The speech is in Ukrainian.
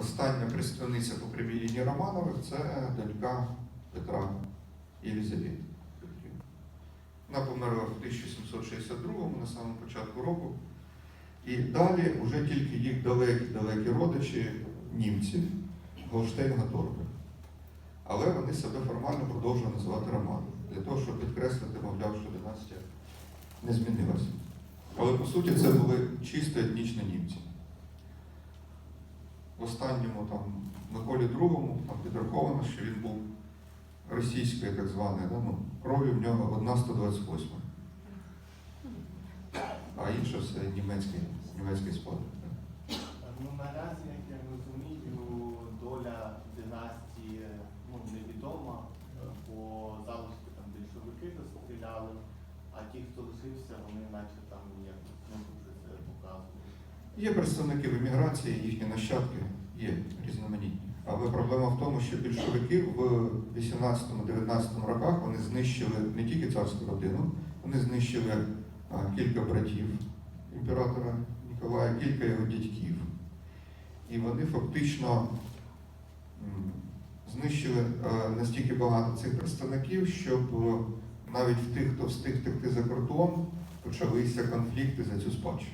Остання представниця по прямій Романових це донька Петра Єлізавета. Вона померла в 1762-му, на самому початку року. І далі вже тільки їх далекі-далекі родичі, німці, Голштейн Гаторби. Але вони себе формально продовжують називати Романови, для того, щоб підкреслити, мовляв, що династія не змінилася. Але по суті це були чисто. В останньому там Миколі II там підраховано, що він був російської так званої, да, ну, крові в нього одна 128, а інше все німецький, німецький спадок. Ну наразі, як я розумію, доля династії ну, невідома, Е, бо залишки там більшовики розстріляли, а ті, хто лишився, вони наче там якось не дуже це показують. Є представники в еміграції, їхні нащадки є різноманітні. Але проблема в тому, що більшовики в 18-19 роках вони знищили не тільки царську родину, вони знищили кілька братів імператора Ніколая, кілька його дядьків. І вони фактично знищили е, настільки багато цих представників, щоб е, навіть в тих, хто встиг втекти за кордон, почалися конфлікти за цю спадщину.